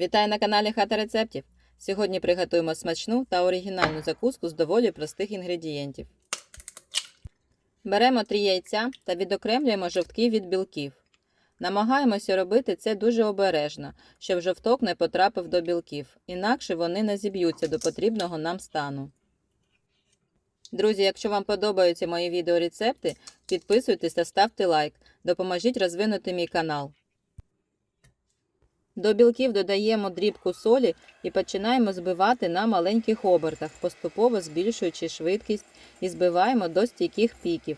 Вітаю на каналі Хата рецептів. Сьогодні приготуємо смачну та оригінальну закуску з доволі простих інгредієнтів. Беремо 3 яйця та відокремлюємо жовтки від білків. Намагаємося робити це дуже обережно, щоб жовток не потрапив до білків, інакше вони не зіб'ються до потрібного нам стану. Друзі, якщо вам подобаються мої відеорецепти, підписуйтесь та ставте лайк. Допоможіть розвинути мій канал. До білків додаємо дрібку солі і починаємо збивати на маленьких обертах, поступово збільшуючи швидкість і збиваємо до стійких піків.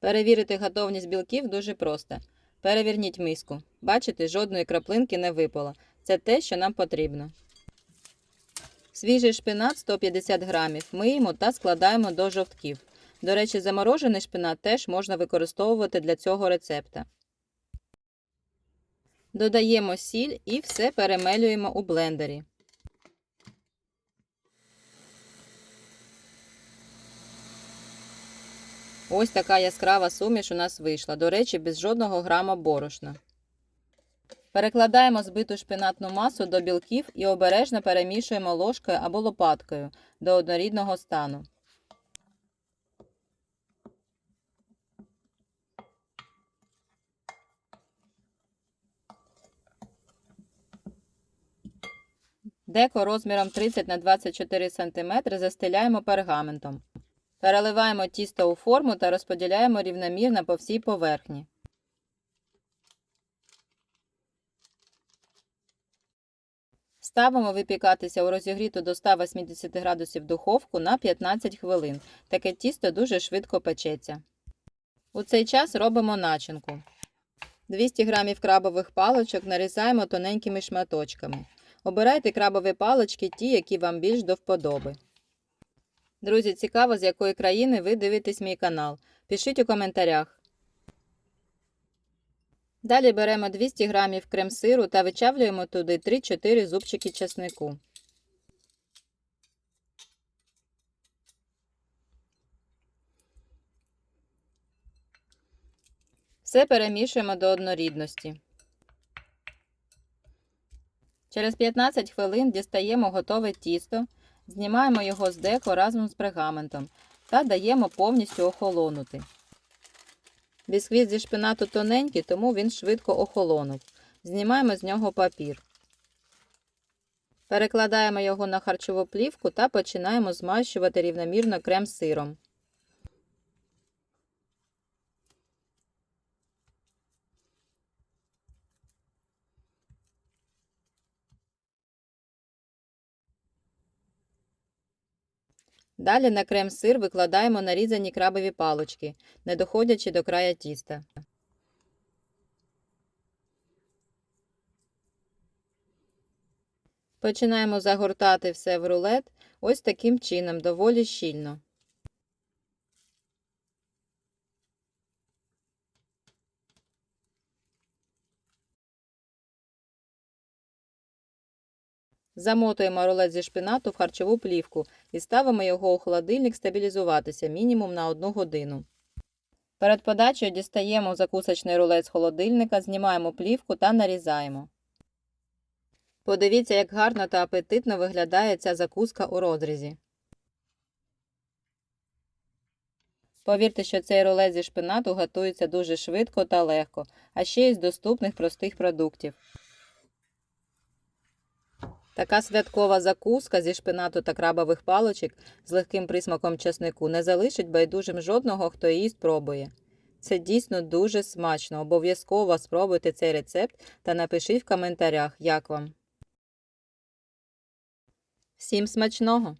Перевірити готовність білків дуже просто. Перевірніть миску. Бачите, жодної краплинки не випало. Це те, що нам потрібно. Свіжий шпинат 150 грамів миємо та складаємо до жовтків. До речі, заморожений шпинат теж можна використовувати для цього рецепта. Додаємо сіль і все перемелюємо у блендері. Ось така яскрава суміш у нас вийшла. До речі, без жодного грама борошна. Перекладаємо збиту шпинатну масу до білків і обережно перемішуємо ложкою або лопаткою до однорідного стану. Деко розміром 30 на 24 см застеляємо пергаментом. Переливаємо тісто у форму та розподіляємо рівномірно по всій поверхні. Ставимо випікатися у розігріту до 180 градусів духовку на 15 хвилин. Таке тісто дуже швидко печеться. У цей час робимо начинку. 200 г крабових паличок нарізаємо тоненькими шматочками. Обирайте крабові палички ті, які вам більш до вподоби. Друзі, цікаво, з якої країни ви дивитесь мій канал. Пишіть у коментарях. Далі беремо 200 г крем-сиру та вичавлюємо туди 3-4 зубчики чеснику. Все перемішуємо до однорідності. Через 15 хвилин дістаємо готове тісто, знімаємо його з деко разом з пергаментом та даємо повністю охолонути. Бісквіт зі шпинату тоненький, тому він швидко охолонув. Знімаємо з нього папір. Перекладаємо його на харчову плівку та починаємо змащувати рівномірно крем сиром. Далі на крем-сир викладаємо нарізані крабові палочки, не доходячи до края тіста. Починаємо загортати все в рулет ось таким чином, доволі щільно. Замотуємо рулет зі шпинату в харчову плівку і ставимо його у холодильник стабілізуватися мінімум на 1 годину. Перед подачею дістаємо закусочний рулет з холодильника, знімаємо плівку та нарізаємо. Подивіться, як гарно та апетитно виглядає ця закуска у розрізі. Повірте, що цей рулет зі шпинату готується дуже швидко та легко, а ще й з доступних простих продуктів. Така святкова закуска зі шпинату та крабових палочок з легким присмаком чеснику не залишить байдужим жодного, хто її спробує. Це дійсно дуже смачно. Обов'язково спробуйте цей рецепт та напишіть в коментарях, як вам. Всім смачного!